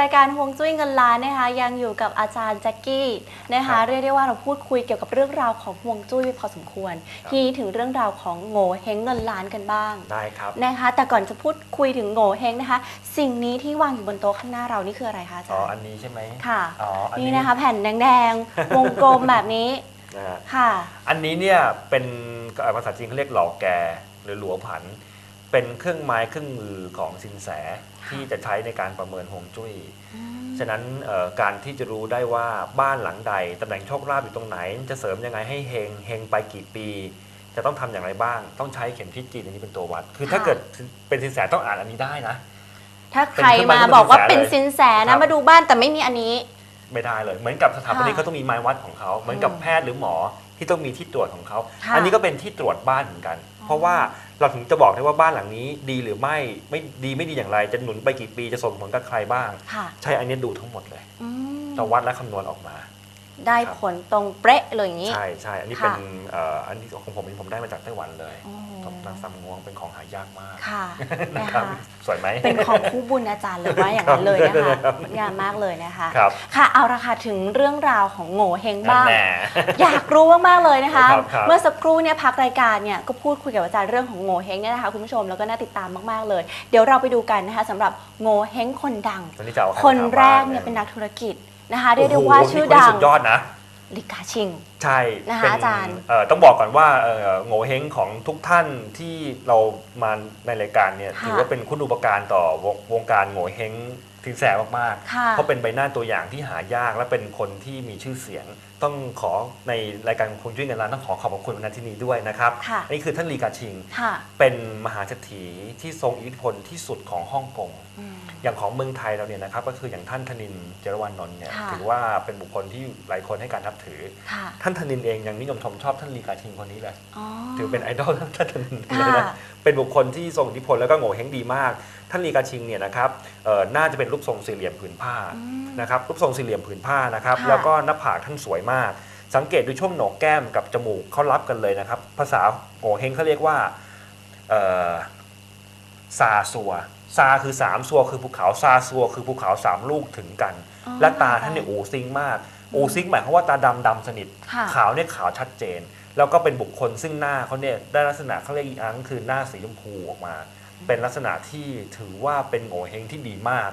ลับเข้าสู่รายการฮวงจุ้ยเงินล้านนะคะ ยังอยู่กับอาจารย์แจ็คกี้นะครัคะ บเรียกได้ว่าเราพูดคุยเกี่ยวกับเรื่องราวของฮวงจุ้ยพอสมควรทีนี้ถึงเรื่องราวของโง่เฮงเงินล้านกันบ้างได้ครับ นะคะ แต่ก่อนจะพูดคุยถึงโง่เฮงนะคะ สิ่งนี้ที่วางอยู่บนโต๊ะข้างหน้าเรานี่คืออะไรคะอาจาอ๋อรย์อันนี้ใช่ไหมค่ะอ๋อ อันนี่นี้นะคะแผ่นแดงๆ วงกลมแบบนี้นะฮะค่ะ อันนี้เนี่ยเป็นเอ่อภาษาจีนเขาเรียกหล่อแกหรือหลัวผัน เป็นเครื่องไม้เครื่องมือของสินแสที่จะใช้ในการประเมินฮวงจุ้ย ฉะนั้นเอ่อการที่จะรู้ได้ว่าบ้านหลังใดตำแหน่งโชคลาภอยู่ตรงไหน จะเสริมยังไงให้เฮงเฮงไปกี่ปี จะต้องทำอย่างไรบ้าง ต้องใช้เข็มทิศจีนอันนี้เป็นตัววัด คือถ้าค่ะเกิดเป็นสินแสต้องอ่านอันนี้ได้นะ ถ้าใครมาบอกว่าเป็นสินแสครันะบมาดูบ้านแต่ไม่มีอันนี้ ไม่ได้เลย เหมือนกับสถาปนิกค่ะเขาต้องมีไม้วัดของเขาเหมือนกับอืมแพทย์หรือหมอที่ต้องมีที่ตรวจของเขาค่ะอันนี้ก็เป็นที่ตรวจบ้านเหมือนกันอ๋อเพราะว่า เราถึงจะบอกได้ว่าบ้านหลังนี้ดีหรือไม่ไม่ดีไม่ดีอย่างไร จะหนุนไปกี่ปีจะส่งผลกับใครบ้าง ค่ะ ใช้อันนี้ดูทั้งหมดเลยอืมจะวัดและคำนวณออกมา ได้ครับผลตรงเป๊ะเลยอย่างนี้ ใช่ใช่อันนี้ค่ะเป็นเอ่ออันนี้ของผมผมได้มาจากไต้หวันเลยโอ้โหตบนางซัมงวงเป็นของหายากมากค่ะนะนะครัคะบสวยไหมเป็นของคู่บุญอาจารย์เลยว่าอย่างนั้นเลยนะครัคะบงามมากเลยนะคะครับค่ะเอาละค่ะถึงเรื่องราวของโง่เฮงบ้างแน่อยากรู้มากๆเลยนะคะครับครับเมื่อสักครู่เนี่ยพักรายการเนี่ยก็พูดคุยกับอาจารย์เรื่องของโง่เฮงเนี่ยนะคะคุณผู้ชมแล้วก็น่าติดตามมากๆเลย เดี๋ยวเราไปดูกันนะคะสำหรับโง่เฮงคนดังวันนี้จะเอาใรคนมาถามแรกบ้างเนี่ยเป็นนักธุรกิจ นะคะเรียกได้ว่าโโหชื่อนี่คนดันี้งสุดยอดนะ ลิกาชิง ใช่นะคะเป็นอาจารย์ เอ่อต้องบอกก่อนว่าเอ่อโง่เฮงของทุกท่านที่เรามาในรายการเนี่ยค่ะถือว่าเป็นคุณอุปการต่อวงวงการโง่เฮงทิงแสมากค่ะ ๆ เพราะเป็นใบหน้าตัวอย่างที่หายากและเป็นคนที่มีชื่อเสียง ต้องขอในรายการคุณช่วยเงินล้านต้องขอขอบคุณณที่นี้ด้วยนะครับค่ะ นี่คือท่านลีกาชิง ค่ะเป็นมหาเศรษฐีที่ทรงอิทธิพลที่สุดของฮ่องกง อืม อย่างของเมืองไทยเราเนี่ยนะครับก็คืออย่างท่านธนินเจรวันนนท์เนี่ยค่ะ ถือว่าเป็นบุคคลที่หลายคนให้การนับถือ ค่ะ ท่านธนินเองยังนิยมชมชอบท่านลีกาชิงคนนี้เลย อ๋อ ถือเป็นไอดอลท่านธนินเลยค่ะนะเป็นบุคคลที่ทรงอิทธิพลแล้วก็โง่เฮงดีมาก ท่านลีกาชิงเนี่ยนะครับเอ่อน่าจะเป็นรูปทรงสี่เหลี่ยมผืนผ้า อืม นะครับรูปทรงสี่เหลี่ยมผืนผ้านะครับค่ะ แล้วก็หน้าผากท่านสวยมาก สังเกตดูช่วงโหนกแก้มกับจมูกเขารับกันเลยนะครับ ภาษาโง่เฮงเขาเรียกว่าเอ่อซาซัวซาคือสามซัวคือภูเขาซาซัวคือภูเขาสามลูกถึงกัน อ๋อและตาท่านเนี่ยอูซิงมาก อูซิงหมายความว่าตาดำดำสนิท ค่ะ ขาวเนี่ยขาวชัดเจน แล้วก็เป็นบุคคลซึ่งหน้าเขาเนี่ยได้ลักษณะเขาเรียกอีกอันคือหน้าสีชมพูออกมา เป็นลักษณะที่ถือว่าเป็นโง่เฮงที่ดีมาก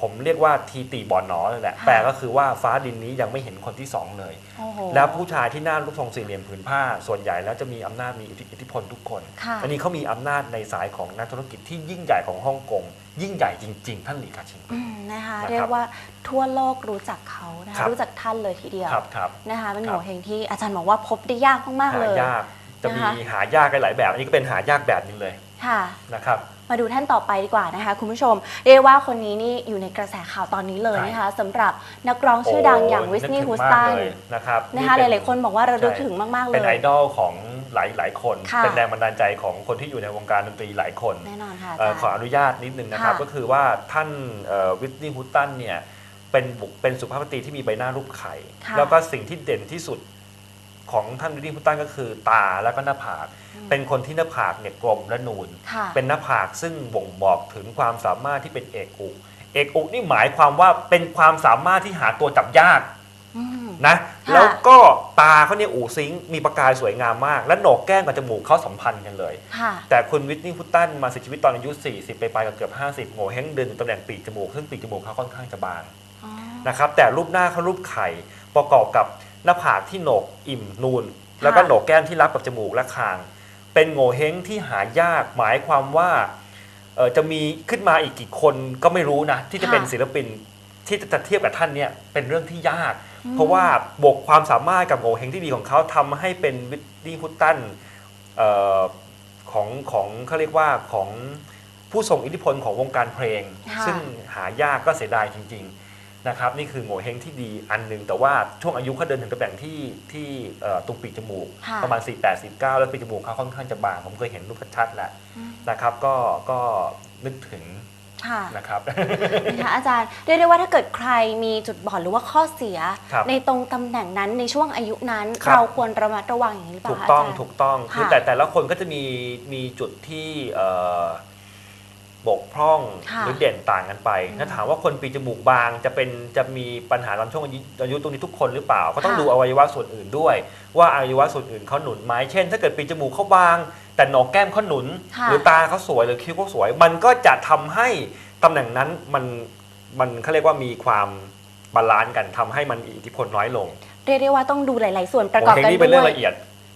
ผมเรียกว่าทีตีบอนหนอเลยแหละค่ะแต่ก็คือว่าฟ้าดินนี้ยังไม่เห็นคนที่สองเลยโอ้โหแล้วผู้ชายที่หน้ารูปทรงสี่เหลี่ยมผืนผ้า ส่วนใหญ่แล้วจะมีอำนาจมีอิทธิพลทุกคนค่ะอันนี้เขามีอำนาจในสายของนักธุรกิจที่ยิ่งใหญ่ของฮ่องกงยิ่งใหญ่จริง ๆ ท่านหลีกาชิงอืมนะคะนะครับเรียกว่าทั่วโลกรู้จักเขานะครัคะบรู้จักท่านเลยทีเดียวครับครับนะคะเป็นครับโง่เฮงที่อาจารย์บอกว่าพบได้ยากมากๆหาเลยยากจะมีนะคะหายากกันหลายแบบอันนี้ก็เป็นหายากแบบหนึงเลยค่ะนะครับ มาดูท่านต่อไปดีกว่านะคะ คุณผู้ชม เรียกว่าคนนี้นี่อยู่ในกระแสข่าวตอนนี้เลยนะคะสำหรับนักร้องชื่อดังอย่างโวิสนีย์กฮูถึสมากตันเลยนะครับนะคะหเป็ลายๆคนบอกว่าระลึกใช่ถึงมาก ๆ เลเป็นไอยดอลของหลายหลายคนค่ะเป็นแรงบันดาลใจของคนที่อยู่ในวงการดนตรีหลายคนแน่นอนค่ะอาเอ่อจารย์ขออนุญาตนิดนึงนะครับค่ะก็คือว่าท่านวิทนีย์ฮูตันเนี่ยเป็นบุคเป็นสุภาพสตรีที่มีใบหน้ารูปไข่ค่ะแล้วก็สิ่งที่เด่นที่สุด ของท่านวิทนีย์ฮูตันก็คือตาแล้วก็หน้าผาก เป็นคนที่หน้าผากเนี่ยกลมและนูน ค่ะ เป็นหน้าผากซึ่งบ่งบอกถึงความสามารถที่เป็นเอกอุ เอกอุนี่หมายความว่าเป็นความสามารถที่หาตัวจับยากอืม นะ ค่ะ แล้วก็ตาเขาเนี่ยอูซิงค์มีประกายสวยงามมาก และโหนกแก้มกับจมูกเขาสัมพันธ์กันเลย ค่ะ แต่คุณวิทนี่พุตตันมาเสียชีวิตตอนอายุ 40 ไปปลายกับเกือบ 50โง่เฮงเดินอยู่ตำแหน่งปีกจมูก ซึ่งปีกจมูกเขาค่อนข้างจะบาง อ๋อ นะครับแต่รูปหน้าเขารูปไข่ประกอบกับ หน้าผากที่โหนกอิ่มนูน แล้วก็โหนกแก้มที่รับกับจมูกและคาง เป็นโง่เฮงที่หายากหมายความว่าเอ่อจะมีขึ้นมาอีกกี่คนก็ไม่รู้นะ ที่จะเป็นศิลปินที่จะเทียบกับท่านเนี่ยเป็นเรื่องที่ยากอืมเพราะว่าบวกความสามารถกับโง่เฮงที่ดีของเขาทำให้เป็นวิทนี่พุตตันเอ่อของของเขาเรียกว่าของผู้ทรงอิทธิพลของวงการเพลงค่ะซึ่งหายากก็เสียดายจริง ๆ นะครับนี่คือโง่เฮงที่ดีอันหนึ่งแต่ว่าช่วงอายุเขาเดินถึงตำแหน่งที่ที่เอ่อตรงปีกจมูก ค่ะประมาณ 4 8 4 9 แล้วปีกจมูกเขาค่อนข้างจะบางผมเคยเห็นรูปชัดๆแล้วอืม นะครับก็ก็นึกถึงค่ะนะครับ นะคะอาจารย์เรียกได้ว่าถ้าเกิดใครมีจุดบอดหรือว่าข้อเสีย ครับในตรงตำแหน่งนั้นในช่วงอายุนั้น ครับ เราควรระมัดระวังอย่างนี้หรือเปถูล่ากคะต้องอาจารย์ถูกต้องคือค่ะแต่แต่ละคนก็จะมีมีจุดที่เอ่อ บกพร่องค่ะหรือเด่นต่างกันไปอืมถ้าถามว่าคนปีจมูกบางจะเป็นจะมีปัญหาตอนช่วงอายุอายุตรงนี้ทุกคนหรือเปล่า ก็ต้องค่ะดูอวัยวะส่วนอื่นด้วย ว่าอวัยวะส่วนอื่นเขาหนุนไหมเช่น ถ้าเกิดปีจมูกเขาบาง แต่โหนกแก้มเขาหนุนค่ะหรือตาเขาสวยหรือคิ้วเขาสวย มันก็จะทำให้ตำแหน่งนั้นมันมันเขาเรียกว่ามีความบาลานซ์กันทำให้มันมีอิทธิพลน้อยลง เรียกได้ว่าต้องดูหลาย ๆ ส่วนประกอบโอ้กันเทคนี่เป็นเรื่อด้งวยละเอียด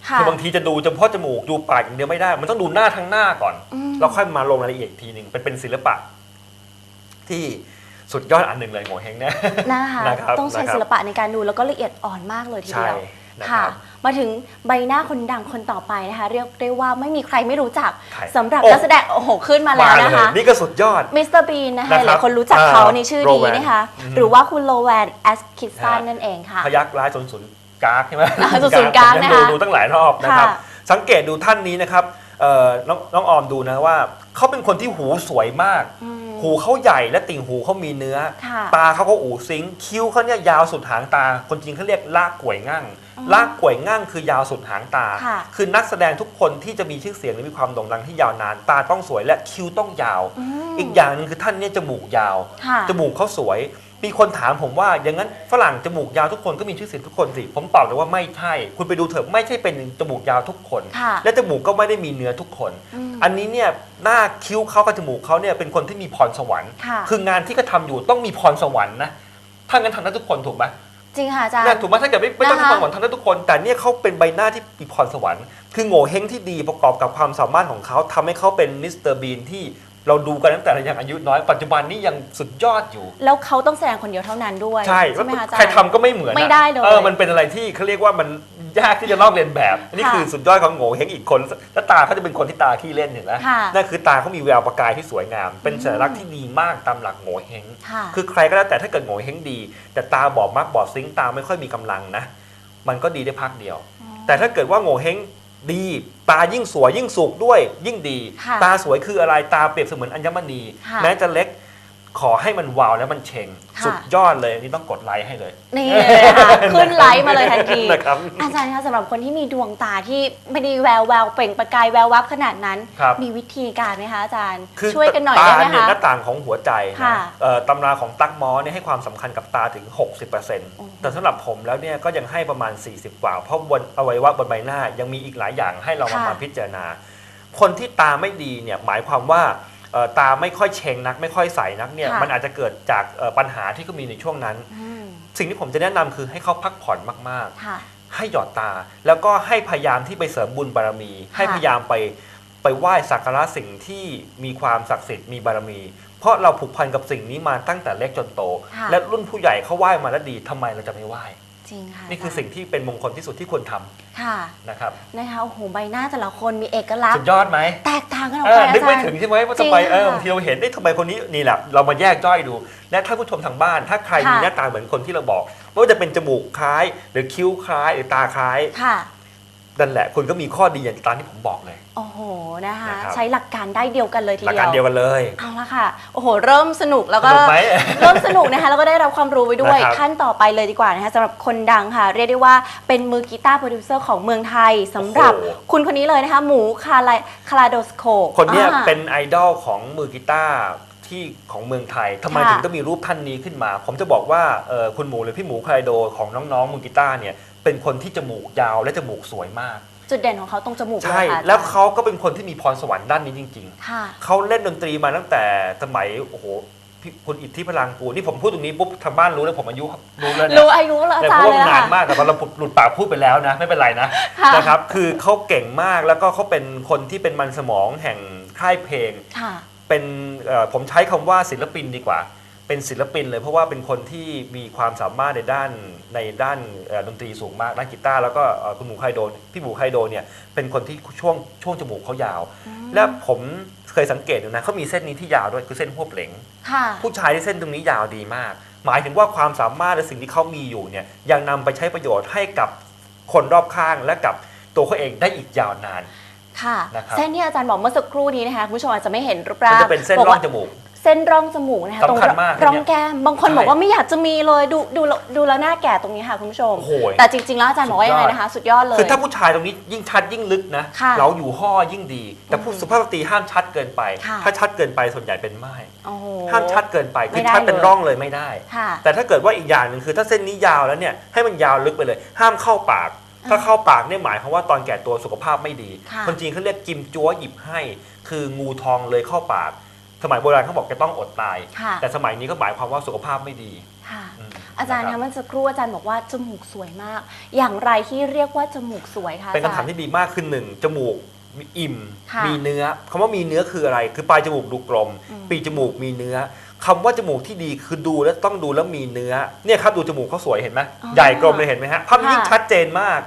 ค่ะคือบางทีจะดูเฉพาะจมูกดูปากอย่างเดียวไม่ได้ มันต้องดูหน้าทั้งหน้าก่อน อืม แล้วค่อยมาลงรายละเอียดอีกทีหนึ่งเป็นเป็นศิลปะ ที่สุดยอดอันหนึ่งเลยโงเฮงเนี่ยนะคะ นะครับต้องใช้นะครับศิลปะในการดูแล้วก็ละเอียดอ่อนมากเลยทีใช่เดียวนะคค่ะรับมาถึงใบหน้าคนดังคนต่อไปนะคะ เรียกได้ว่าไม่มีใครไม่รู้จักใครสำหรับโอ้ นักแสดงโอ้โหขึ้นมาแล้วมาเลนะคะยนี่ก็สุดยอด มิสเตอร์บีนนะคะนะครับหลายคนรู้จักเขาอ่าในชื่อโรนี้แวนนะคะ อืมหรือว่าคุณโลแวนแอสคิสันฮะ นั่นเองค่ะ พยักร้ายศูนย์ศูนย์ กากใช่ไหมอ่า00กากผมยังนะคะ ดูดูตั้งหลายรอบนะครับค่ะสังเกตดูท่านนี้นะครับเอ่อน้องน้องออมดูนะว่าเขาเป็นคนที่หูสวยมาก อืม หูเขาใหญ่และติ่งหูเขามีเนื้อ ค่ะ ตาเขาก็อูซิงค์คิ้วเขาเนี่ยยาวสุดหางตา คนจีนเขาเรียกลากกวยง่างอืมลากกวยง่างคือยาวสุดหางตาค่ะคือนักแสดงทุกคนที่จะมีชื่อเสียงและมีความโด่งดังที่ยาวนาน ตาต้องสวยและคิ้วต้องยาว มอีกอย่างหนึงคือท่านเนี่ยจมูกยาว ค่ะ จมูกเขาสวย มีคนถามผมว่าอย่างนั้นฝรั่งจมูกยาวทุกคนก็มีชื่อเสียงทุกคนสิผมตอบเลยว่าไม่ใช่ คุณไปดูเถอะไม่ใช่เป็นจมูกยาวทุกคน ค่ะและจมูกก็ไม่ได้มีเนื้อทุกคน อืมอันนี้เนี่ยหน้าคิ้วเขากับจมูกเขาเนี่ยเป็นคนที่มีพรสวรรค์ค่ะคืองานที่เขาทำอยู่ต้องมีพรสวรรค์นะถ้างั้นทำได้ทุกคนถูกไหม จริงค่ะอาจารเนี่ยย์ถูกไหมถ้าเกิดไม่ไม่ต้องนะคะมีพรสวรรค์ทำได้ทุกคน แต่เนี่ยเขาเป็นใบหน้าที่มีพรสวรรค์ คือโง่เฮงที่ดีประกอบกับความสามารถของเขาทำให้เขาเป็นมิสเตอร์บีนที่ เราดูกันตั้งแต่ยังอายุน้อยปัจจุบันนี้ยังสุดยอดอยู่ แล้วเขาต้องแสดงคนเดียวเท่านั้นด้วยใช่ไหมคะอาจารย์ ใครทำก็ไม่เหมือนอะไม่ได้เลย เออมันเป็นอะไรที่เขาเรียกว่ามันยากที่จะลอกเลียนแบบอันนี้ค่ะคือสุดยอดของโง่เฮงอีกคนแล้วตาเขาจะเป็นคนที่ตาขี้เล่นเห็นไหมค่ะนั่นคือตาเขามีแววประกายที่สวยงาม เป็นสัญลักษณ์ที่ดีมากตามหลักโง่เฮงค่ะคือใครก็แล้วแต่ถ้าเกิดโง่เฮงดี แต่ตาบอดมักบอดซิงค์ตาไม่ค่อยมีกำลังนะ มันก็ดีได้พักเดียว แต่ถ้าเกิดว่าโง่เฮง ดี ตายิ่งสวยยิ่งสุกด้วยยิ่งดี ค่ะตาสวยคืออะไรตาเปรียบเสมือนอัญมณี ค่ะ แม้จะเล็ก ขอให้มันวาวแล้วมันเชงค่ะ สุดยอดเลยอันนี่ต้องกดไลค์ให้เลย นี่เลยค่ะ ขึ้นไลฟ์มาเลยทันที นะครับอาจารย์คะสำหรับคนที่มีดวงตาที่ไม่ได้แววแววเปล่งประกายแวววับขนาดนั้น ครับ มีวิธีการไหมคะอาจารย์คือช่วยกันหน่อยตาได้ไหมเนี่ยคะ หน้าต่างของหัวใจนะค่ะเอ่อตำราของตั๊กมอเนี่ยให้ความสำคัญกับตาถึง 60%แต่สำหรับผมแล้วเนี่ยก็ยังให้ประมาณ 40 กว่า เพราะบนอวัยวะบนใบหน้ายังมีอีกหลายอย่างให้เรามาค่ะ มาพิจารณา คนที่ตาไม่ดีเนี่ยหมายความว่าเอ่อ ตาไม่ค่อยเชงนัก ไม่ค่อยใสนักเนี่ยค่ะ มันอาจจะเกิดจากเอ่อปัญหาที่เขามีในช่วงนั้น อืมสิ่งที่ผมจะแนะนำคือให้เขาพักผ่อนมากๆค่ะให้หยอดตา แล้วก็ให้พยายามที่ไปเสริมบุญบารมี ให้พยายามไปไปไหว้สักการะสิ่งที่มีความศักดิ์สิทธิ์มีบารมี เพราะเราผูกพันกับสิ่งนี้มาตั้งแต่เล็กจนโต ค่ะ และรุ่นผู้ใหญ่เขาไหว้มาแล้วดีทำไมเราจะไม่ไหว้ จริงค่ะนี่คือสิ่งที่เป็นมงคลที่สุดที่ควรทำค่ะนะครับนะคะโอ้โหใบหน้าแต่ละคนมีเอกลักษสุณ์ดยอดไหมแตกต่างกันออกเอไปออานึกจาไม่รย์ ถึงใช่ไหมว่าทำไมจริงเออค่ะบางทีเราเห็นได้ทำไมคนนี้นี่แหละเรามาแยกจ้อยดู และท่านผู้ชมทางบ้าน ถ้าใครมีค่ะ หน้าตาเหมือนคนที่เราบอกไม่ว่าจะเป็นจมูกคล้าย หรือคิ้วคล้ายหรือตาคล้าย ค่ะ นั่นแหละคุณก็มีข้อดีอย่างตามที่ผมบอกเลย โอ้โหนะคะ นะครับ ใช้หลักการได้เดียวกันเลยทีหลักเดีการยวเดียวกันเลย เอาละค่ะ โอ้โห เริ่มสนุกแล้วสก็นุกไหม เริ่มสนุกนะคะแล้วก็ได้รับความรู้ไปด้วยนะครับขั้นต่อไปเลยดีกว่านะคะสำหรับคนดังค่ะ เรียกได้ว่าเป็นมือกีตาร์โปรดิวเซอร์ของเมืองไทยสำหรับโอ้โห คุณคนนี้เลยนะคะ หมูคาไลคาราโดสโคคนเนี้ยอ่า เป็นไอดอลของมือกีตาร์ ที่ของเมืองไทยทำไมค่ะ ถึงต้องมีรูปท่านนี้ขึ้นมา ผมจะบอกว่าเอ่อคุณหมูหรือพี่หมูคลายโดของน้องๆมือกีตาร์เนี่ยเป็นคนที่จมูกยาวและจมูกสวยมาก จุดเด่นของเขาตรงจมูกเลยใช่ ค่ะแล้วอจรย์เขาก็เป็นคนที่มีพรสวรรค์ด้านนี้จริง ค่ะ ๆ เขาเล่นดนตรีมาตั้งแต่สมัยโอ้โหพี่คุณอิทธิพลังกูนี่ผมพูดตรงนี้ปุ๊บทางบ้านรู้แล้วผมอายุรู้แล้วนะ รู้อายุแล้วอาแต่จารเพย์ราะเลว่ายนานค่ะ มากแต่ตอนเราหลุดปากพูดไปแล้วนะ ไม่เป็นไรนะค่ะนะครับ คือเขาเก่งมากแล้วก็เขาเป็นคนที่เป็นมันสมองแห่งค่ายเพลง ค่ะ เป็นเอ่อผมใช้คำว่าศิลปินดีกว่า เป็นศิลปินเลยเพราะว่าเป็นคนที่มีความสามารถในด้านในด้านเอ่อดนตรีสูงมากด้านกีตาร์แล้วก็เอ่อคุณหมูไคโดนพี่หมูไคโดเนี่ยเป็นคนที่ช่วงช่วงจมูกเขายาว และผมเคยสังเกตดูนะเขามีเส้นนี้ที่ยาวด้วยคือเส้นหัวเปล่งค่ะผู้ชายที่เส้นตรงนี้ยาวดีมาก หมายถึงว่าความสามารถและสิ่งที่เขามีอยู่เนี่ยยังนำไปใช้ประโยชน์ให้กับคนรอบข้างและกับตัวเขาเองได้อีกยาวนาน ค่ะ นะครับเส้นที่อาจารย์บอกเมื่อสักครู่นี้นะคะคุณผู้ชมอาจจะไม่เห็นรูปมันร่างจะเป็นเส้นบอกร่อว่างจมูก เส้นร่องจมูกนะคะตรงสำคัญมากร่องแก้มบางคนใช่บอกว่าไม่อยากจะมีเลยดูดูดูแล้วหน้าแก่ตรงนี้ค่ะคุณผู้ชม โอ้โห แต่จริง ๆ แล้วอาจารย์บอกว่ายังไงนะคะ สุดยอดเลย คือถ้าผู้ชายตรงนี้ยิ่งชัดยิ่งลึกนะ ค่ะเราอยู่ห่อยิ่งดี แต่ผู้อืมสุภาพสตรีห้ามชัดเกินไป ค่ะ ถ้าชัดเกินไปส่วนใหญ่เป็นไม้โอ้โห ห้ามชัดเกินไปไม่คือได้ชัดเป็นเลย ร่องเลยไม่ได้ ค่ะ แต่ถ้าเกิดว่าอีกอย่างหนึ่งคือถ้าเส้นนี้ยาวแล้วเนี่ยให้มันยาวลึกไปเลย ห้ามเข้าปาก ถ้าเข้าปากเนี่ยหมายความว่าตอนแก่ตัวสุขภาพไม่ดี ค่ะคนจีนเขาเรียกกิมจัวหยิบให้ คืองูทองเลยเข้าปาก สมัยโบราณเขาบอกจะต้องอดตาย ค่ะ แต่สมัยนี้ก็หมายความว่าสุขภาพไม่ดีค่ะ มอาจารย์นะคะเมันจะครู่อาจารย์บอกว่าจมูกสวยมาก อย่างไรที่เรียกว่าจมูกสวยคะเป็นอาจารคำถามย์ที่ดีมากคือหนึ่งจมูกมีอิ่ม ค่ะมีเนื้อคำว่ามีเนื้อคืออะไร คือปลายจมูกดูกลม อืม ปีกจมูกมีเนื้อ คำว่าจมูกที่ดีคือดูแล้วต้องดูแล้วมีเนื้อเนี่ยครับดูจมูกเขาสวยเห็นไหมอ๋อใหญ่กลมเลยเห็นไหมฮะภาพนี้ยิ่งค่ะ ชัดเจนมาก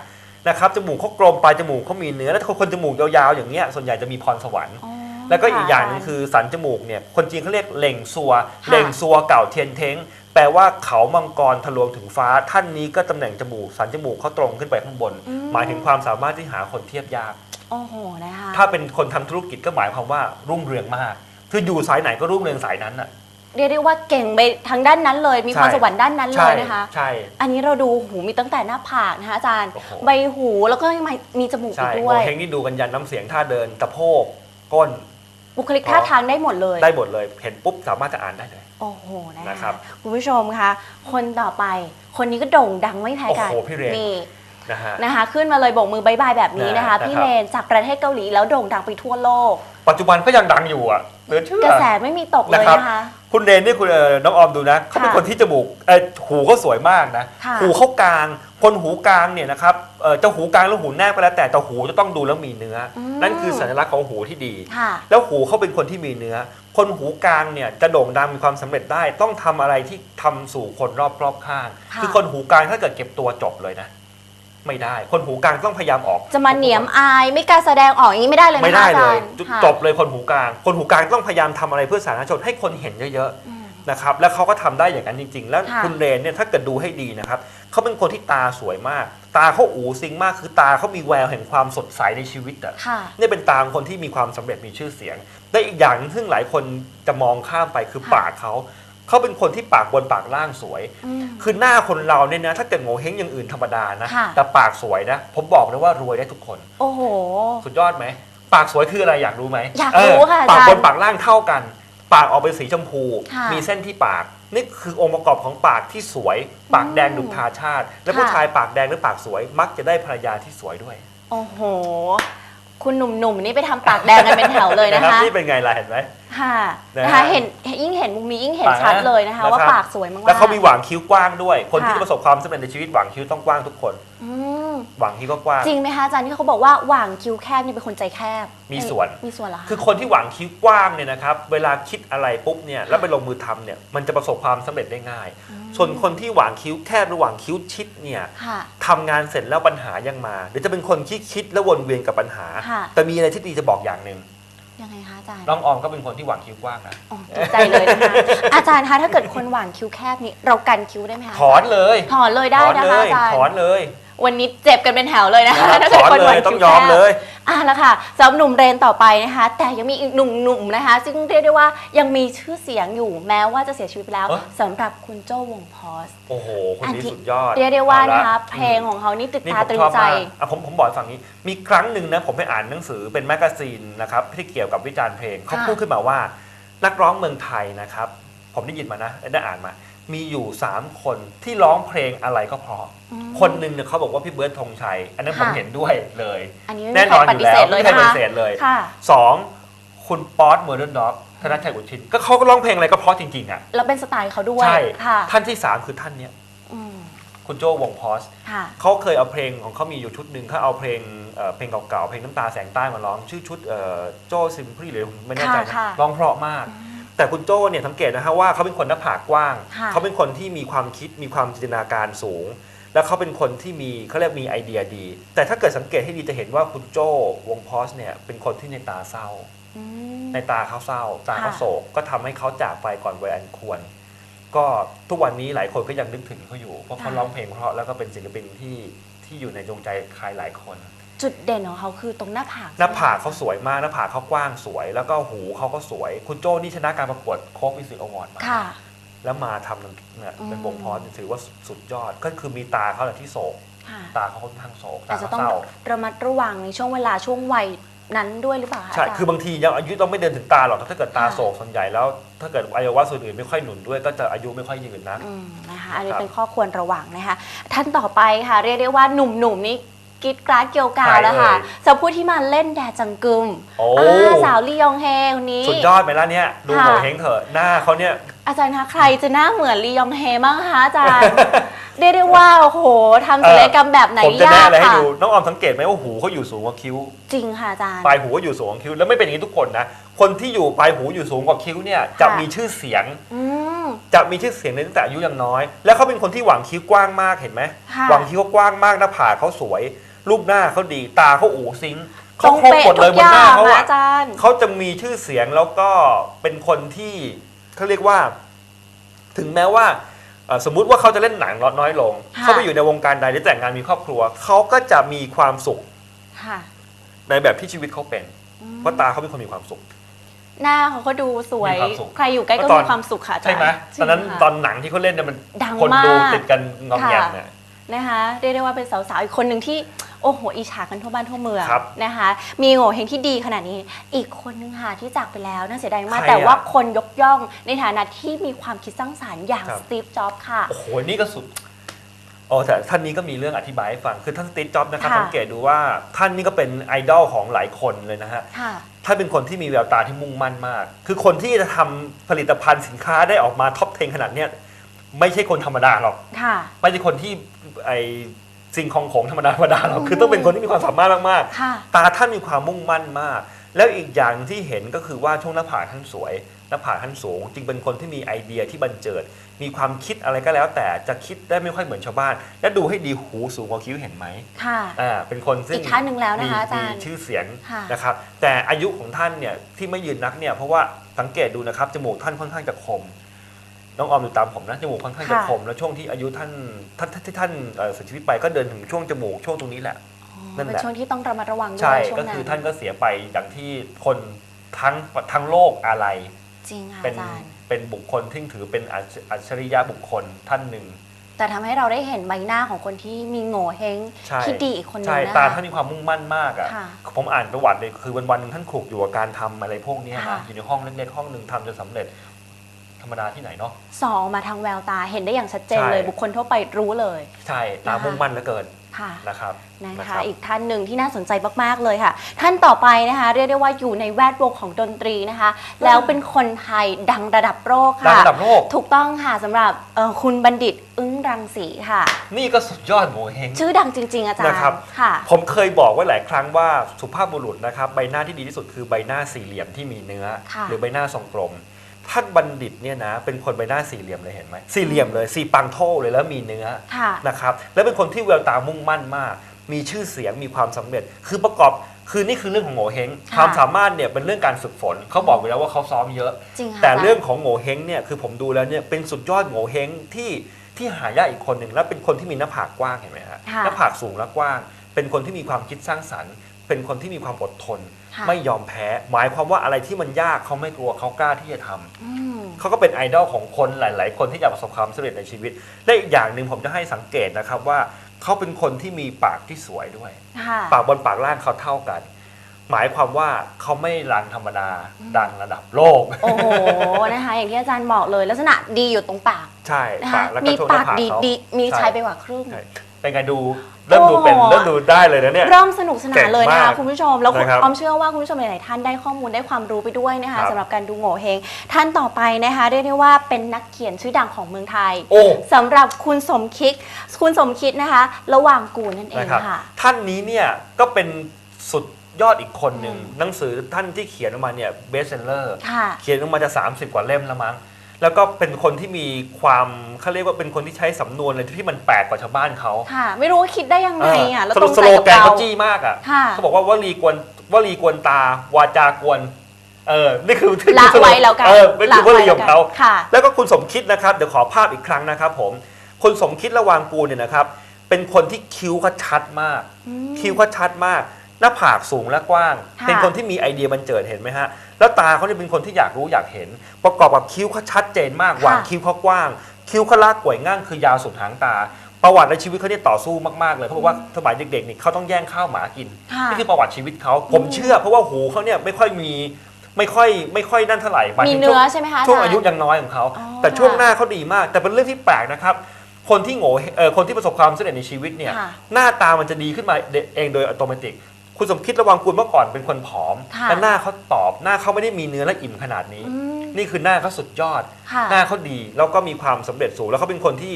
นะครับจมูกเขากลมปลายจมูกเขามีเนื้อแล้วคนจมูกยาวๆอย่างเงี้ยส่วนใหญ่จะมีพรสวรรค์ อ๋อ แล้วก็อีกอย่างหนึงะคือสันจมูกเนี่ยคนจีนเขาเรียกเหล่งซัวค่ะ เหล่งซัวเก่าเทียนเท้งแปลว่าเขามังกรทะลวงถึงฟ้า ท่านนี้ก็ตำแหน่งจมูกสันจมูกเขาตรงขึ้นไปข้างบนอืมหมายถึงความสามารถที่หาคนเทียบยาก โอ้โหนะคะ ถ้าเป็นคนทำธุรกิจก็หมายความว่ารุ่งเรืองมาก คืออยู่สายไหนก็รุ่งเรืองสายนั้นอะ เรียกได้ว่าเก่งไปทางด้านนั้นเลย มีพรใช่สวรรค์ด้านนั้นเลใช่ยนะคะ ใช่ อันนี้เราดูหูมีตั้งแต่หน้าผากนะคะอาจารย์ โอ้โห ใบหูแล้วก็ยังมีจมูกอีใช่กด้โงวย เฮงนี่ดูกันยันน้ำเสียงท่าเดินตะโพกก้นบุคลิกท่าทางได้หมดเลย ได้หมดเลย เห็นปุ๊บสามารถจะอ่านได้เลย โอ้โหนะนะครัคะบคุณผู้ชมคะคนต่อไป คนนี้ก็โด่งดังไม่แพ้กันโอ้โหพี่เรน นี่ นะฮะ นะคะ ขึ้นมาเลยโบกมือบายบายแบบนี้นะคะ นะพี่นะครับ เลนจากประเทศเกาหลีแล้วโด่งดังไปทั่วโลก ปัจจุบันก็ยังดังอยู่อะเหลือเชื่อ กระแสไม่มีตกเลยนะครับนะคะคุณเรนนี่คุณเอ่อน้องออมดูนะเขาเป็นค่ะคนที่จมูกเออหูเขาสวยมากนะค่ะ หูเขากลางคนหูกลางเนี่ยนะครับเอ่อจะหูกลางหรือหูแนบก็แล้วแต่แต่หูจะต้องดูแล้วมีเนื้ออมนั่นคือสัญลักษณ์ของหูที่ดี ค่ะ แล้วหูเขาเป็นคนที่มีเนื้อ คนหูกลางเนี่ยจะโด่งดังมีความสำเร็จได้ ต้องทำอะไรที่ทำสู่คนรอบรอบข้าง ค่ะ คือคนหูกลางถ้าเกิดเก็บตัวจบเลยนะ ไม่ได้ คนหูกลางต้องพยายามออก จะมาเหนียมอายไม่กล้าแสดงออกอย่างนี้ไม่ได้เลยนะคะไม่ได้อาเลจายรย์ค่ะจบเลยคนหูกลาง คนหูกลางต้องพยายามทำอะไรเพื่อสาธารณชนให้คนเห็นเยอะๆอืมนะครับแล้วเขาก็ทำได้อย่างนั้นจริง ๆ แล้วค่ะคุณเรนเนี่ยถ้าเกิดดูให้ดีนะครับเขาเป็นคนที่ตาสวยมาก ตาเขาอูซิงมากคือตาเขามีแววแห่งความสดใสในชีวิตอะค่ะเนี่ยเป็นตาของคนที่มีความสำเร็จมีชื่อเสียงและอีกอย่างหนึงซึ่งหลายคนจะมองข้ามไปคือค่ะปากเขา เขาเป็นคนที่ปากบนปากล่างสวย อืม คือหน้าคนเราเนี่ยนะถ้าเกิดโง่เฮงอย่างอื่นธรรมดานะค่ะ แต่ปากสวยนะผมบอกเลยว่ารวยได้ทุกคน โอ้โห สุดยอดไหมปากสวยคืออะไรอยากรู้ไหมอยากรู้เค่ะอาปากจารย์บนปากล่างเท่ากัน ปากออกเป็นสีชมพู ค่ะมีเส้นที่ปาก นี่คือองค์ประกอบของปากที่สวย ปากแดงดุจทาชาติ และค่ะ ผู้ชายปากแดงหรือปากสวย มักจะได้ภรรยาที่สวยด้วย โอ้โห คุณหนุ่มๆนี่ไปทำปากแดงกันเป็นแถวเลยนะรับคะนี่เป็นไงล่ะเห็นไหม ค่ะนะฮะนะคะเห็นยิ่งเห็นมุมนี้ยิ่งเห็นชัดเลยนะคะนะครับว่าปากสวยมากๆ แล้วเขามีหว่างคิ้วกว้างด้วย คนที่ค่ะ จะประสบความสำเร็จในชีวิตหว่างคิ้วต้องกว้างทุกคน อืมหว่างคิ้วก็กว้าง จริงไหมคะอาจารย์ที่เขาบอกว่าหว่างคิ้วแคบนี่เป็นคนใจแคบมีส่วน มีส่วนเหรอคะ คือคนที่หว่างคิ้วกว้างเนี่ยนะครับ เวลาคิดอะไรปุ๊บเนี่ยแล้วไปลงมือทำเนี่ยมันจะประสบความสำเร็จได้ง่ายอืมส่วนคนที่หว่างคิ้วแคบหรือหว่างคิ้วชิดเนี่ยค่ะ ทำงานเสร็จแล้วปัญหายังมา หรือจะเป็นคนที่คิดและวนเวียนกับปัญหาค่ะ แต่มีอะไรที่ดีจะบอกอย่างหนึ่งยังไงคะอาจารย์น้องออมก็เป็นคนที่หว่างคิ้วกว้างนะ อ๋อดีใจเลยนะคะ อาจารย์คะถ้าเกิดคนหว่างคิ้วแคบนี่เรากันคิ้วได้ไหมคะถอนเลยถอนเลยได้ถอนนะเลคะยอาจารย์ ถอนเลย วันนี้เจ็บกันเป็นแถวเลยนะคะนะครับถ้าถเกิดอนคนเลหว่างยคิ้วต้องยอมแคบ เลย อะแล้วค่ะสำหรับหนุ่มเรนต่อไปนะคะ แต่ยังมีอีกหนุ่มหนุ่มนะคะ ซึ่งเรียกได้ว่ายังมีชื่อเสียงอยู่แม้ว่าจะเสียชีวิตไปแล้วเอ้อสำหรับคุณโจ้วงพอส โอ้โห คนอันนี้ที่ สุดยอดเรียกได้ว่าเอาลนะคะ เพลงของเขานี่ติดนี่ตาผมตรึชงอบใจ มากอะผมผมบอกให้ฟังนี้ มีครั้งหนึ่งนะ ผมไปอ่านหนังสือเป็นแมกกาซีนนะครับที่เกี่ยวกับวิจารณ์เพลงเขาค่ะ พูดขึ้นมาว่า นักร้องเมืองไทยนะครับ ผมได้ยินมานะได้อ่านมา มีอยู่ 3 คนที่ร้องเพลงอะไรก็เพราะ อืม คนหนึ่งเนี่ยเขาบอกว่าพี่เบิร์ดธงชัย อันนั้นผมค่ะ เห็นด้วยเลย อันนี้ไม่แน่มีนใครอนปอยู่ฏิแล้เสวธเลยไม่มีใครนะปคะฏิเสธเลยค่ะ สองคุณป๊อตเมอร์เดนด็อกธนชัยอุชินก็เขาก็ร้องเพลงอะไรก็เพราะจริงๆอะแล้วเป็นสไตล์เขาด้วย ใช่ค่ะท่านที่ 3 คือท่านเนี้ยอืมคุณโจวงพอส ค่ะ เขาเคยเอาเพลงของเขามีอยู่ชุดหนึ่งเขาเอาเพลงเอ่อเพลงเก่าๆ เพลงน้ำตาแสงใต้มาร้อง ชื่อชุดเอ่อโจซิมพลีหรือไม่แน่ใจนะค่ะ ร้องเพราะมาก แต่คุณโจเนี่ยสังเกตนะฮะว่าเขาเป็นคนหน้าผากกว้าง ค่ะ เขาเป็นคนที่มีความคิดมีความจินตนาการสูง แล้วเขาเป็นคนที่มีเขาเรียกมีไอเดียดี แต่ถ้าเกิดสังเกตให้ดีจะเห็นว่าคุณโจวงพอสเนี่ยเป็นคนที่ในตาเศร้า อืม ในตาเขาเศร้า ตาเขาค่ะ โศกก็ทำให้เขาจากไปก่อนวัยอันควร ก็ทุกวันนี้หลายคนก็ยังนึกถึงเขาอยู่ เพราะเขาร้องเพลงเพราะแล้วก็เป็นศิลปินที่ที่อยู่ในดวงใจใครหลายคน จุดเด่นของเขาคือตรงหน้าผากหน้าผากใช่ไมเขาสวยมากหน้าผากเขากว้างสวย แล้วก็หูเขาก็สวย คุณโจ้นี่ชนะการประกวดโค้กมิสิกอวอร์ดมาค่ะ แล้วมาทำเนี่ยอืมเป็นวงพอสถือว่าสุดยอดก็คือมีตาเขาแหละที่โศกค่ะตาเขาค่อนข้างโศกอาตาจจะเขาต้องเศร้า ระมัดระวังในช่วงเวลาช่วงวัยนั้นด้วยหรือเปล่าะใช่จรย์ คือบางทียังอายุต้องไม่เดินถึงตาหรอก ถ้าเกิดตาค่ะ โศกส่วนใหญ่แล้ว ถ้าเกิดอวัยวะส่วนอื่นไม่ค่อยหนุนด้วย ก็จะอายุไม่ค่อยยืนนะ อืมนะคะอันนี้ครับ เป็นข้อควรระวังนะคะ ท่านต่อไปค่ะ เรียกได้ว่าหนุ่มๆนี่ กรีดกราดเกี่ยวกาใครวแล้วค่ะเอ่ยสำหรับผู้ที่มาเล่นแดจังกึมโอ้ อ่าสาวลียองเฮคนนี้ สุดยอดไหมล่ะเนี่ย ดูค่ะโหเฮงเถอะหน้าเขาเนี่ย อาจารย์คะใครจะหน้าเหมือนลียองเฮบ้างคะอาจารย์ เรียกได้ว่าโอ้โหทำศัลยกรรมแบบไหนผมจะยาแน่กเลยให้ค่ะดู น้องออมสังเกตไหมว่าหูเขาอยู่สูงกว่าคิ้ว จริงค่ะอาจารย์ ปลายหูก็อยู่สูงกว่าคิ้ว แล้วไม่เป็นอย่างนี้ทุกคนนะ คนที่อยู่ปลายหูอยู่สูงกว่าคิ้วเนี่ยจะค่ะ มีชื่อเสียง อืม จะมีชื่อเสียงในตั้งแต่อายุยังน้อย แล้วเขาเป็นคนที่หวังคิ้วกว้างมากเห็นไหมค่ะหวังคิ้วเขากว้างมากหน้าผากเขาสวย รูปหน้าเขาดี ตาเขาอู๋ซิงค์ตรเขางครบเป๊ะหมดเลทุยกบอนหย่าน้างเขานะอะอาจารย์เขาจะมีชื่อเสียงแล้วก็เป็นคนที่เขาเรียกว่า ถึงแม้ว่าเอ่อสมมุติว่าเขาจะเล่นหนังลดน้อยลงค่ะเขาไปอยู่ในวงการใดหรือแต่งงานมีครอบครัว เขาก็จะมีความสุขค่ะในแบบที่ชีวิตเขาเป็นอืมเพราะตาเขาเป็นคนมีความสุข หน้าเขาก็ดูสวยมีความสุขใครอยู่ใกล้ก็เมื่อตอนมีความสุขค่ะอาจารย์ใช่ไหมตอนนั้นจริงค่ะตอนหนังที่เขาเล่นเนี่ยมันดังคนมากดูติดกันงอมแงมเนี่ยนะคะเรียกได้ว่าเป็นสาวๆอีกคนหนึ่งที่ โอ้โหอิจฉากันทั่วบ้านทั่วเมืองครับนะคะ มีโง่เฮงที่ดีขนาดนี้ อีกคนนึงค่ะที่จากไปแล้วน่าเสียดายมาก ใครอะ แต่ว่าคนยกย่องในฐานะที่มีความคิดสร้างสรรค์อย่างครับสตีฟจ็อบส์ค่ะ โอ้โห นี่ก็สุดโอ้แต่ท่านนี้ก็มีเรื่องอธิบายให้ฟัง คือท่านสตีฟจ็อบส์นะครับ ค่ะ สังเกตดูว่าท่านนี่ก็เป็นไอดอลของหลายคนเลยนะฮะ ค่ะ ท่านเป็นคนที่มีแววตาที่มุ่งมั่นมาก คือคนที่จะทำผลิตภัณฑ์สินค้าได้ออกมาท็อปเทนขนาดเนี้ยไม่ใช่คนธรรมดาหรอก ค่ะ ไม่ใช่คนที่ไอ สิ่งของของธรรมดาธรรมดาหรอกคือต้องเป็นคนที่มีความสามารถมากค่ะๆตาท่านมีความมุ่งมั่นมาก แล้วอีกอย่างที่เห็นก็คือว่าช่วงหน้าผากท่านสวยหน้าผากท่านสูง จึงเป็นคนที่มีไอเดียที่บันเจิด มีความคิดอะไรก็แล้ว แต่จะคิดได้ไม่ค่อยเหมือนชาวบ้าน และดูให้ดีหูสูงกว่าคิ้วเห็นไหมค่ะอ่าเป็นคนซึ่งอีกท่านหนึ่งแล้วนะคะมีอาจารย์มีชื่อเสียงค่ะนะครับแต่อายุของท่านเนี่ยที่ไม่ยืนนักเนี่ยเพราะว่าสังเกตดูนะครับจมูกท่านค่อนข้างจะคม น้องออมดูตามผมนะจมูกค่อนข้างจะค่ะคมแล้วช่วงที่อายุท่านท่านที่ท่านเอ่อเสียชีวิตไปก็เดินถึงช่วงจมูกช่วงตรงนี้แหละนั่นแหเป็นละช่วงที่ต้องระมัดระวังด้ใช่วยช่วงก็นั้คือนท่านก็เสียไปอย่างที่คนทั้งทั้งโลกอะไรจริงค่ะเป็นอาจารย์เป็นบุคคลที่ถือเป็นอัจอัจฉริยะบุคคลท่านหนึ่งแต่ทำให้เราได้เห็นใบหน้าของคนที่มีโง่เฮงใช่ที่ดีอีกคนนึงใช่นะตาคะท่านมีความมุ่งมั่นมากอะค่ะผมอ่านประวัติเลยคือวันวันๆหนึ่งท่านขลุกอยู่กับการทำอะไรพวกเนี้ยค่ะนะอยู่ในห้องเล็กๆห้องหนึ่งทำจนสำเร็จธ รรมดาที่ไหนเนาะสองมาทางแววตาเห็นได้อย่างชัดเจนใช่เลย บุคคลทั่วไปรู้เลย ใช่ตานะคะมุ่งมั่นเหลือเกินค่ะนะครับนะนะคคะรับอีกท่านหนึ่งที่น่าสนใจมาก ๆ เลยค่ะ ท่านต่อไปนะคะเรียกได้ว่าอยู่ในแวดวงของดนตรีนะคะ แล้วเป็นคนไทยดังระดับโลกดังค่ะระดับโลกถูกต้องค่ะสำหรับเอ่อคุณบัณฑิตอึ้งรังสีค่ะ นี่ก็สุดยอดโงเฮงชื่อดังจริง ๆ อาจารย์นะครับค่ะ ผมเคยบอกไว้หลายครั้งว่าสุภาพบุรุษนะครับใบหน้าที่ดีที่สุดคือใบหน้าสี่เหลี่ยมที่มีเนื้อค่ะหรือใบหน้าทรงกลม ท่านบัณฑิตเนี่ยนะเป็นคนใบหน้าสี่เหลี่ยมเลยเห็นไหมสี่เหลี่ยมเลยสี่ปังโทเลยแล้วมีเนื้อค่ะ นะครับแล้วเป็นคนที่แววตามุ่งมั่นมาก มีชื่อเสียงมีความสำเร็จ คือประกอบคือนี่คือเรื่องของโง่เฮงค่ะ ความสามารถเนี่ยเป็นเรื่องการฝึกฝนเขาบอกไว้แล้วว่าเขาซ้อมเยอะ จริงค่ะแต่าจาย์เรื่องของโง่เฮงเนี่ยคือผมดูแล้วเนี่ยเป็นสุดยอดโง่เฮงที่ที่หายากอีกคนหนึ่งและเป็นคนที่มีหน้าผากกว้างเห็นไหมฮะค่ะ หน้าผากสูงและกว้าง เป็นคนที่มีความคิดสร้างสรรค์ เป็นคนที่มีความอดทนค่ะ ไม่ยอมแพ้ หมายความว่าอะไรที่มันยากเขาไม่กลัวเขากล้าที่จะทำอืมเขาก็เป็นไอดอลของคนหลาย ๆ คนที่อยากประสบความสำเร็จในชีวิต และอีกอย่างหนึ่งผมจะให้สังเกตนะครับว่าเขาเป็นคนที่มีปากที่สวยด้วยค่ะปากบนปากล่างเขาเท่ากัน หมายความว่าเขาไม่ดังธรรมดาดังระดับโลก โอ้โหนะคะอย่างที่อาจารย์บอกเลย ลักษณะดีอยู่ตรงปาก ใช่นะปาคะกแล้วก็มีช่วงหปาน้ากผากดีเขาดีมีใช่ใช้ไปกว่าครึ่งใช่ เป็นไงดูเริ่มดูเป็นโอ้โหเริ่มดูได้เลยนะเนี่ย เริ่มสนุกสนาเก่นงเลยนะมาคะกคุณผู้ชมแล้วคุณนะครับออมเชื่อว่าคุณผู้ชมหลายๆท่านได้ข้อมูลได้ความรู้ไปด้วยนะครัคะบ สำหรับการดูโง่เฮงท่านต่อไปนะคะ เรียกได้ว่าเป็นนักเขียนชื่อดังของเมืองไทยโอ้สำหรับคุณสมคิดคุณสมคิดนะคะ ระหว่างกูลนั่นเองนะครับ ค่ะ ท่านนี้เนี่ยก็เป็นสุดยอดอีกคนหนึ่งอืมหนังสือท่านที่เขียนออกมาเนี่ยเบสเซนเลอร์ค่ะ เขียนออกมาจะ 30 กว่าเล่มแล้วมั้ง แล้วก็เป็นคนที่มีความเขาเรียกว่าเป็นคนที่ใช้สำนวนอะไรที่มันแปลกกว่าชาวบ้านเขาค่ะ ไม่รู้ว่าคิดได้ยังไงอะแล้วสตโลรงสใจโลกับแกนเรา เขาจี้มากอะค่ะเขาบอกว่าวลีกวนวลีกวนตา วาจากวนเออนี่คือละคือสโไว้แล้วกันเออเป็นคือวลีของเขาค่ะ แล้วก็คุณสมคิดนะครับเดี๋ยวขอภาพอีกครั้งนะครับผมคุณสมคิดระวางกูลเนี่ยนะครับ เป็นคนที่คิ้วเขาชัดมากอืมคิ้วเขาชัดมาก หน้าผากสูงและกว้าง ค่ะเป็นคนที่มีไอเดียบันเจิดเห็นไหมฮะ แล้วตาเขาเนี่ยเป็นคนที่อยากรู้อยากเห็น ประกอบกับคิ้วเขาชัดเจนมากหว่างคิ้วเขากว้าง คิ้วเขาลากกวยง่างคือยาวสุดหางตา ประวัติในชีวิตเขาเนี่ยต่อสู้มากๆเลยเขาบอกว่าสมัยเด็กๆนี่เขาต้องแย่งข้าวหมากิน ค่ะ นี่คือประวัติชีวิตเขา ผมเชื่อ เพราะว่าหูเขาเนี่ยไม่ค่อยมีไม่ค่อยไม่ค่อยนั่นเท่าไหร่หายมีถึงเนื้ช่วองใช่ไหมคะช่วงจรอายุยังน้อยของเขา อ๋อแต่ช่วงค่ะหน้าเขาดีมาก แต่เป็นเรื่องที่แปลกนะครับ คนที่โง่เอ่อคนที่ประสบความสำเร็จในชีวิตเนี่ยค่ะ หน้าตามันจะดีขึ้นมาเองโดยอัตโนมัติ คุณสมคิดระวังคุณเมื่อก่อนเป็นคนผอมค่ะและหน้าเขาตอบหน้าเขาไม่ได้มีเนื้อและอิ่มขนาดนี้ อืม นี่คือหน้าเขาสุดยอด ค่ะ หน้าเขาดีแล้วก็มีความสำเร็จสูงแล้วเขาเป็นคนที่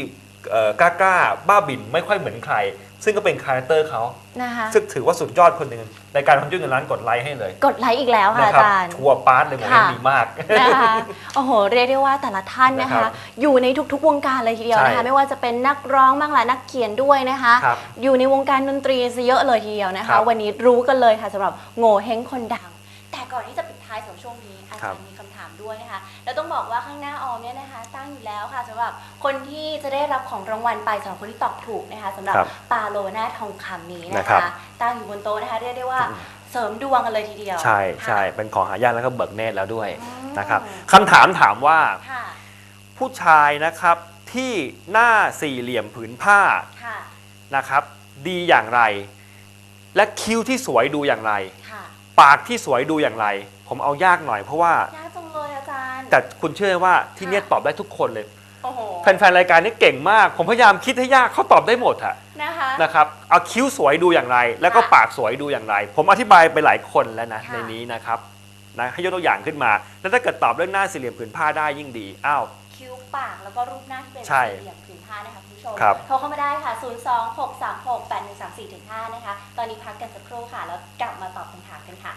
เอ่อกล้าๆบ้าบิ่นไม่ค่อยเหมือนใคร ซึ่งก็เป็นคาแรคเตอร์เขานะคะซึ่งถือว่าสุดยอดคนหนึ่งในการทำจุ้ยเงินล้านกดไลค์ให้เลย กดไลค์อีกแล้วค่ะนะอาครับจารย์ชัวร์ปาร์ตเลยหมดค่ะดีมากนะคะโอ้โห เรียกได้ว่าแต่ละท่านนะนะครัคะบอยู่ในทุกๆ วงการเลยทีเดียวนะใช่คะไม่ว่าจะเป็นนักร้องบ้างล่ะนักเขียนด้วยนะคะครับอยู่ในวงการดนตรีซะเยอะเลยทีเดียวนะครัคะบวันนี้รู้กันเลยค่ะสำหรับโง่เฮงคนดัง แต่ก่อนที่จะปิดท้ายสำหรับช่วงนี้อาครัจารบย์มีคำถามด้วยนะคะ แล้วต้องบอกว่าข้างหน้าออมเนี่ยนะคะตั้งอยู่แล้วค่ะสำหรับคนที่จะได้รับของรางวัลไปสำหรับคนที่ตอบถูกนะคะสำหรับครับปาโลนาทองคำนี้นะนะครัคะบตั้งอยู่บนโต๊ะนะคะเรียกได้ว่าเสริมดวงกันเลยทีเดียวใช่ใช่ค่ะเป็นของหายากแล้วก็เบิกเนตรแล้วด้วยอืมนะครับคำถามถามว่าค่ะผู้ชายนะครับที่หน้าสี่เหลี่ยมผืนผ้าค่ะนะครับ ดีอย่างไร และคิ้วที่สวยดูอย่างไร ค่ะปากที่สวยดูอย่างไร ผมเอายากหน่อยเพราะว่าย แต่คุณเชื่อว่าที่เนี่ยตอบได้ทุกคนเลยโอ้โหแฟนๆรายการนี้เก่งมาก ผมพยายามคิดให้ยากเขาตอบได้หมดอะนะคะ นะครับเอาคิ้วสวยดูอย่างไร แล้วก็ค่ะปากสวยดูอย่างไร ผมอธิบายไปหลายคนแล้วนะค่ะ ในนี้นะครับนะให้ยกตัวอย่างขึ้นมา แล้วถ้าเกิดตอบเรื่องหน้าสี่เหลี่ยมผืนผ้าได้ยิ่งดีอ้าว คิ้วปากแล้วก็รูปหน้าที่เป็นใช่สี่เหลี่ยมผืนผ้านะคะคุณผู้ชม ครับ โทรเข้ามาได้ค่ะ 0 2 6 3 6 8 1 3 4ถึง5นะคะ ตอนนี้พักกันสักครู่ค่ะ แล้วกลับมาตอบคำถามกันค่ะ